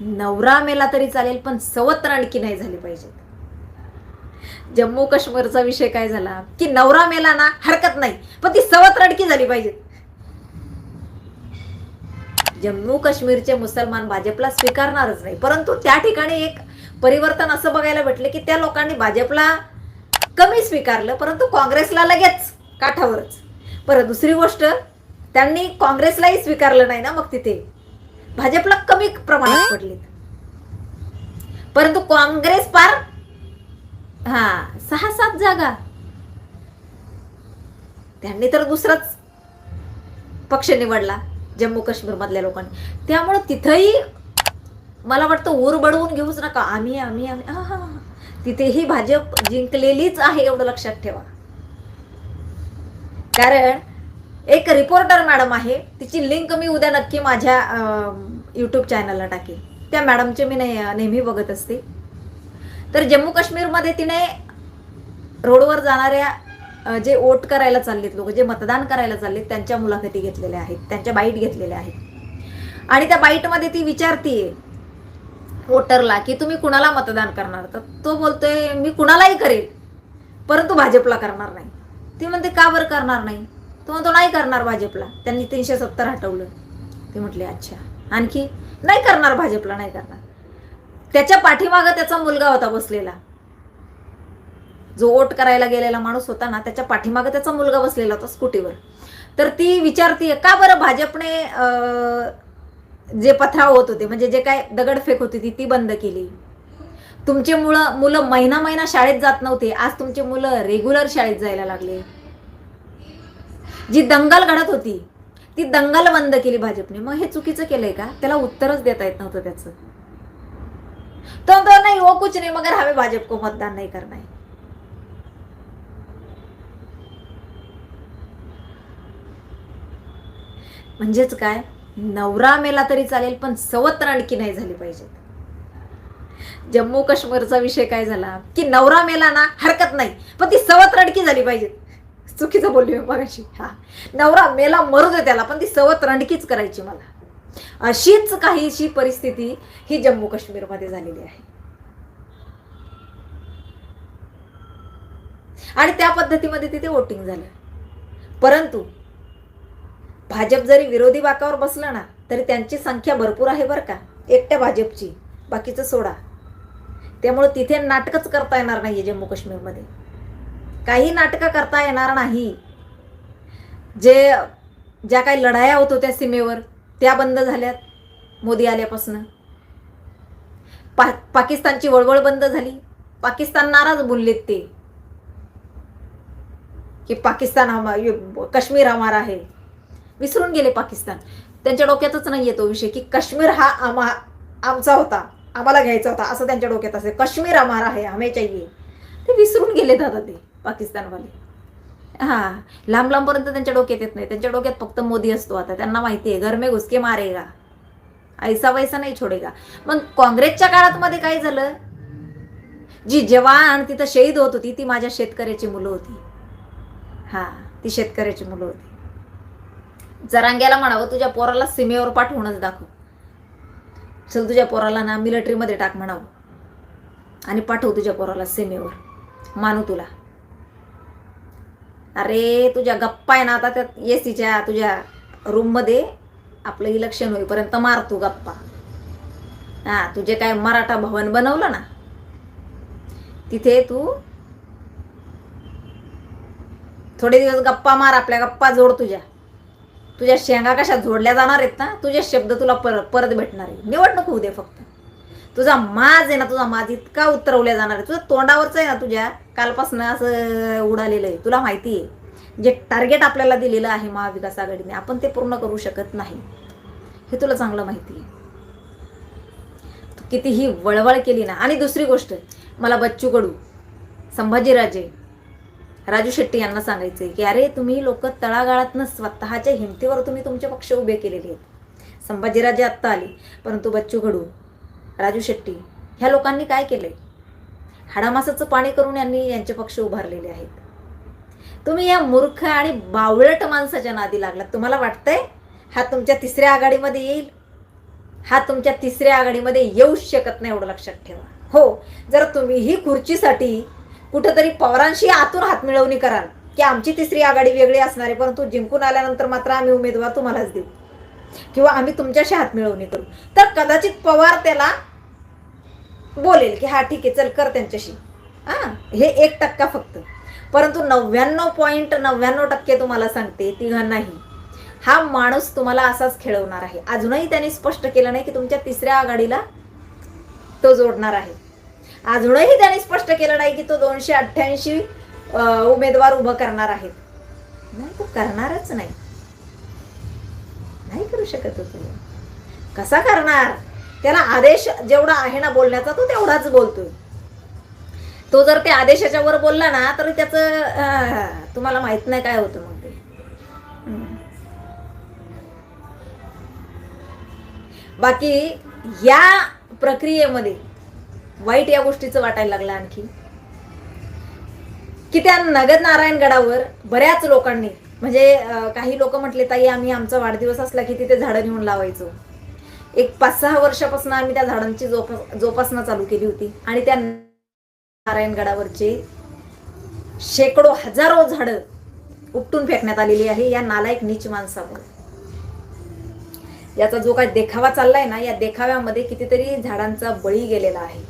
नवरा मेला तरी चालेल पण सवत्र आणखी नाही झाली पाहिजेत. जम्मू काश्मीरचा विषय काय झाला? की नवरा मेला ना हरकत नाही पण ती सवत्र रडकी झाली पाहिजेत. जम्मू काश्मीरचे मुसलमान भाजपला स्वीकारणारच नाही परंतु त्या ठिकाणी एक परिवर्तन असं बघायला भेटलं की त्या लोकांनी भाजपला कमी स्वीकारलं परंतु काँग्रेसला लगेच काठावरच. परत दुसरी गोष्ट त्यांनी काँग्रेसलाही स्वीकारलं नाही ना मग तिथे. भाजपला कमी प्रमाणात पडलेत. परंतु काँग्रेस पार हा सहा सात जागा. त्यांनी तर दुसराच पक्ष निवडला जम्मू काश्मीर मधल्या लोकांनी. त्यामुळं तिथंही मला वाटतं ऊर बडवून घेऊच नका. आम्ही आम्ही आम्ही हा, हा. तिथेही भाजप जिंकलेलीच आहे एवढं लक्षात ठेवा. कारण एक रिपोर्टर मॅडम आहे. तिची लिंक मी उद्या नक्की माझ्या यूट्यूब चॅनलला टाकेल. त्या मॅडमचे मी ने- नेहमी बघत असते. तर जम्मू काश्मीरमध्ये तिने रोडवर जाणाऱ्या जे वोट करायला चाललेत लोक जे मतदान करायला चाललेत त्यांच्या मुलाखती घेतलेल्या आहेत. त्यांच्या बाईट घेतलेल्या आहेत. आणि त्या बाईटमध्ये ती विचारतीये वोटरला की तुम्ही कुणाला मतदान करणार? तर तो बोलतोय मी कुणालाही करेल परंतु भाजपला करणार नाही. ती म्हणते का बरं करणार नाही? तो नाही करणार भाजपला. त्यांनी तीनशे सत्तर हटवलं. ते म्हटले अच्छा. आणखी नाही करणार भाजपला नाही करणार. त्याच्या पाठीमागं त्याचा मुलगा होता बसलेला. जो वोट करायला गेलेला माणूस होता ना त्याच्या पाठीमागं त्याचा मुलगा बसलेला होता स्कूटीवर. तर ती विचारतीये का बरं भाजपने जे पथराव होत होते म्हणजे जे काय दगडफेक होती ती ती बंद केली? तुमचे मुलं मुलं महिना महिना शाळेत जात नव्हते. आज तुमचे मुलं रेग्युलर शाळेत जायला लागले. जी दंगल घडत होती ती दंगल बंद केली भाजपने. मग हे चुकीचं केलंय का? त्याला उत्तरच देता येत नव्हतं त्याचं. तो तो नाही वो कुछ नाही मगर हमें भाजप को मतदान नाही करणार. म्हणजेच काय? नवरा मेला तरी चालेल पण सवत्र आणखी नाही झाली पाहिजेत जम्मू काश्मीरचा विषय काय झाला? की नवरा मेला ना हरकत नाही पण ती सवत रडकी झाली पाहिजे. चुकीचं बोलली मी मगाशी. हा. नवरा मेला मरू दे त्याला पण ती सवत रंडकीच करायची मला. अशीच काहीशी परिस्थिती ही जम्मू काश्मीरमध्ये झालेली आहे. आणि त्या पद्धतीमध्ये तिथे वोटिंग झालं. परंतु भाजप जरी विरोधी बाकावर बसलं ना तरी त्यांची संख्या भरपूर आहे बरं का. एकट्या भाजपची. बाकीचं सोडा. त्यामुळे तिथे नाटकच करता येणार नाही जम्मू काश्मीरमध्ये. काही नाटकं करता येणार नाही. जे ज्या काही लढाया होत होत्या सीमेवर त्या बंद झाल्यात मोदी आल्यापासून. पा पाकिस्तानची वळवळ बंद झाली. पाकिस्तान नाराज बोललेत ते. की पाकिस्तान हमा काश्मीर हमारा आहे विसरून गेले पाकिस्तान. त्यांच्या डोक्यातच नाही येतो विषय की काश्मीर हा आमा आमचा होता. आम्हाला घ्यायचा होता. असं त्यांच्या डोक्यात असेल. काश्मीर आम्हाला आहे हमें चाहिए. ते विसरून गेले दादा ते. पाकिस्तानवाले. हा लांब लांबपर्यंत त्यांच्या डोक्यात येत नाही. त्यांच्या डोक्यात फक्त मोदी असतो आता. त्यांना माहिती आहे घर घुसके मारेगा. ऐसा वैसा नाही छोडेगा. मग काँग्रेसच्या काळात मध्ये काय झालं? जी जवान तिथं शहीद होत होती ती माझ्या शेतकऱ्याची मुलं होती. हा ती शेतकऱ्याची मुलं होती. जरांग्याला म्हणावं तुझ्या पोराला सीमेवर पाठवूनच दाखव. चल तुझ्या पोराला ना मिलिटरीमध्ये टाक म्हणावं. आणि पाठव तुझ्या पोराला सीमेवर. मानू तुला. अरे तुझ्या गप्पा आहे ना आता त्या ए सीच्या तुझ्या रूममध्ये आपलं इलेक्शन होईपर्यंत मार तू गप्पा. हा तुझे काय मराठा भवन बनवलं ना तिथे तू थोडे दिवस गप्पा मार आपल्या गप्पा जोड तुझ्या. तुझ्या शेंगा कशा जोडल्या जाणार आहेत ना तुझे शब्द तुला परत परत भेटणार आहे निवडणूक होऊ दे फक्त. तुझा माज आहे ना तुझा माज इतका उतरवल्या जाणार आहे. तुझं तोंडावरच आहे ना तुझ्या कालपासून असं उडालेलं आहे. तुला माहिती आहे जे टार्गेट आपल्याला दिलेलं आहे महाविकास आघाडीने आपण ते पूर्ण करू शकत नाही. हे तुला चांगलं माहिती आहे. तू कितीही वळवळ केली ना आणि दुसरी गोष्ट मला बच्चू कडू संभाजीराजे राजू शेट्टी यांना सांगायचंय की अरे तुम्ही लोक तळागाळातनं स्वतःच्या हिमतीवर तुम्ही तुमचे पक्ष उभे केलेले आहेत. संभाजीराजे आत्ता आले परंतु बच्चू घडू राजू शेट्टी ह्या लोकांनी काय केलंय? हाडामासाचं पाणी करून यांनी यांचे पक्ष उभारलेले आहेत. तुम्ही या मूर्ख आणि बावळट माणसाच्या नादी लागलात. तुम्हाला वाटतंय हा तुमच्या तिसऱ्या आघाडीमध्ये येईल? हा तुमच्या तिसऱ्या आघाडीमध्ये येऊच शकत नाही एवढं लक्षात ठेवा. हो जर तुम्ही ही खुर्चीसाठी कुठंतरी पवारांशी आतून हात मिळवणी कराल की आमची तिसरी आघाडी वेगळी असणार आहे परंतु जिंकून आल्यानंतर मात्र आम्ही उमेदवार तुम्हालाच देऊ. किंवा आम्ही तुमच्याशी हात मिळवणी करू. तर कदाचित पवार त्याला बोलेल की हा ठीक आहे चल कर त्यांच्याशी. हा हे एक टक्का फक्त. परंतु नव्याण्णव पॉईंट नव्याण्णव टक्के तुम्हाला सांगते तिघांनाही. हा माणूस तुम्हाला असाच खेळवणार आहे. अजूनही त्यांनी स्पष्ट केलं नाही की तुमच्या तिसऱ्या आघाडीला तो जोडणार आहे. अजूनही त्यांनी स्पष्ट केलं नाही की तो दोनशे अठ्ठ्याऐंशी उमेदवार उभं करणार आहेत नाही तो करणारच नाही. नाही करू शकत होतो कसा करणार? त्याला आदेश जेवढा आहे ना बोलण्याचा तो तेवढाच बोलतोय. तो जर त्या आदेशाच्या वर बोलला ना तर त्याचं तुम्हाला माहीत नाही काय होतं मग ते. बाकी या प्रक्रियेमध्ये वाईट या गोष्टीचं वाटायला लागलं आणखी. की त्या नगद नारायणगडावर बऱ्याच लोकांनी म्हणजे काही लोक म्हटले ताई आम्ही आमचा वाढदिवस असला की तिथे झाडं नेऊन लावायचो. एक पाच सहा वर्षापासून आम्ही त्या झाडांची जोप जोपासना चालू केली होती. आणि त्या नारायणगडावरचे शेकडो हजारो झाडं उपटून फेकण्यात आलेली आहे. या नालायक नीच माणसामुळे याचा जो काय देखावा चाललाय ना या देखाव्यामध्ये कितीतरी झाडांचा बळी गेलेला आहे.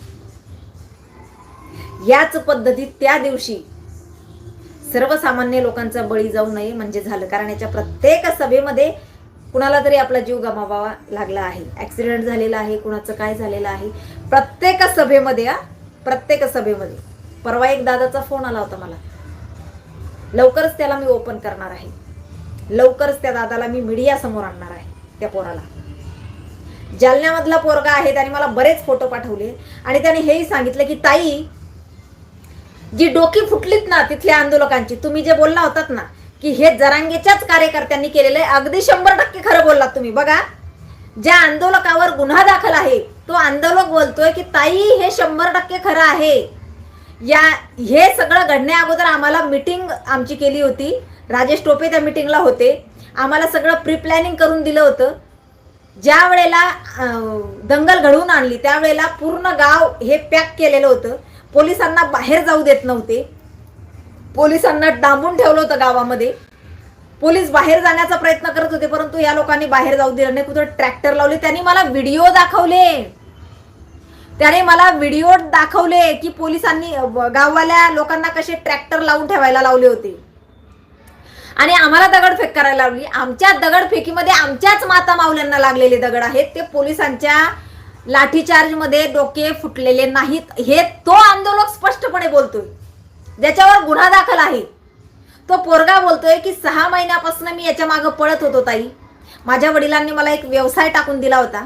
याच पद्धतीत त्या दिवशी सर्वसामान्य लोकांचा बळी जाऊ नये म्हणजे झालं. कारण याच्या प्रत्येक सभेमध्ये कुणाला तरी आपला जीव गमावावा लागला आहे. ऍक्सिडेंट झालेला आहे कुणाचं काय झालेलं आहे. प्रत्येक सभेमध्ये हा प्रत्येक सभेमध्ये. परवा एक दादाचा फोन आला होता मला. लवकरच त्याला मी ओपन करणार आहे. लवकरच त्या दादाला मी मीडिया समोर आणणार आहे त्या पोराला. जालन्यामधला पोरगा आहे त्याने मला बरेच फोटो पाठवले. आणि त्याने हेही सांगितलं की ताई जी डोकी फुटलीत ना तिथल्या आंदोलकांची तुम्ही जे बोलला होतात ना की हे जरांगेच्याच कार्यकर्त्यांनी केलेलं आहे. अगदी शंभर टक्के खरं बोललात तुम्ही. बघा ज्या आंदोलकावर गुन्हा दाखल आहे तो आंदोलक बोलतोय की ताई हे शंभर टक्के खरं आहे. या हे सगळं घडण्या अगोदर आम्हाला मिटिंग आमची केली होती. राजेश टोपे त्या मिटिंगला होते. आम्हाला सगळं प्री प्लॅनिंग करून दिलं होतं. ज्या वेळेला दंगल घडवून आणली त्यावेळेला पूर्ण गाव हे पॅक केलेलं होतं. पोलिसांना बाहेर जाऊ देत नव्हते. पोलिसांना डांबून ठेवलं होतं गावामध्ये. पोलीस बाहेर जाण्याचा प्रयत्न करत होते परंतु या लोकांनी बाहेर जाऊ दिलं नाही. कुठं ट्रॅक्टर लावले त्यांनी मला व्हिडिओ दाखवले. त्याने मला व्हिडिओ दाखवले की पोलिसांनी गाववाल्या लोकांना कसे ट्रॅक्टर लावून ठेवायला लावले होते. आणि आम्हाला दगडफेक करायला लावली. आमच्या दगडफेकीमध्ये आमच्याच माता माऊल्यांना लागलेले दगड आहेत. ते पोलिसांच्या लाठीचार्जमध्ये डोके फुटलेले नाहीत. हे तो आंदोलक स्पष्टपणे बोलतोय. ज्याच्यावर गुन्हा दाखल आहे. तो पोरगा बोलतोय की सहा महिन्यापासून मी याच्या मागं पळत होतो ताई. माझ्या वडिलांनी मला एक व्यवसाय टाकून दिला होता.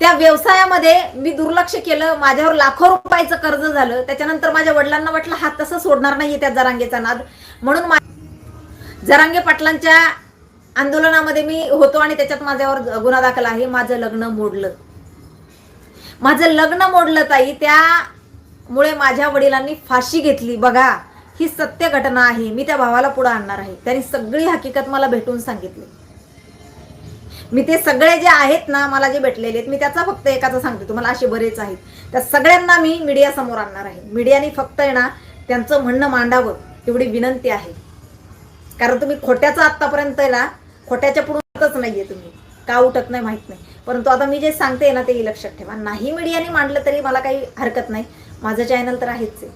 त्या व्यवसायामध्ये मी दुर्लक्ष केलं माझ्यावर लाखो रुपयाचं कर्ज झालं. त्याच्यानंतर माझ्या वडिलांना वाटलं हा तसं सोडणार नाही त्या जरांगेचा नाद. म्हणून जरांगे पाटलांच्या आंदोलनामध्ये मी होतो आणि त्याच्यात माझ्यावर गुन्हा दाखल आहे. माझं लग्न मोडलं. माझं लग्न मोडलं ताई त्या मुळे माझ्या वडिलांनी फाशी घेतली. बघा ही सत्य घटना आहे. मी त्या भावाला पुढे आणणार आहे. त्यांनी सगळी हकीकत मला भेटून सांगितली. मी ते सगळे जे आहेत ना मला जे भेटलेले आहेत मी त्याचा फक्त एकाचा सांगते. तुम्हाला असे बरेच आहेत. त्या सगळ्यांना मी मीडिया समोर आणणार आहे. मीडियाने फक्त आहे ना त्यांचं म्हणणं मांडावं एवढी विनंती आहे. कारण तुम्ही खोट्याचं आत्तापर्यंत आहे ना खोट्याच्या पुढूनच नाहीये तुम्ही. का उठत नाही माहीत नाही. परंतु आता मी जे सांगते ना ते लक्षात ठेवा. नाही मीडियाने मांडलं तरी मला काही हरकत नाही. माझं चॅनल तर आहेच आहे.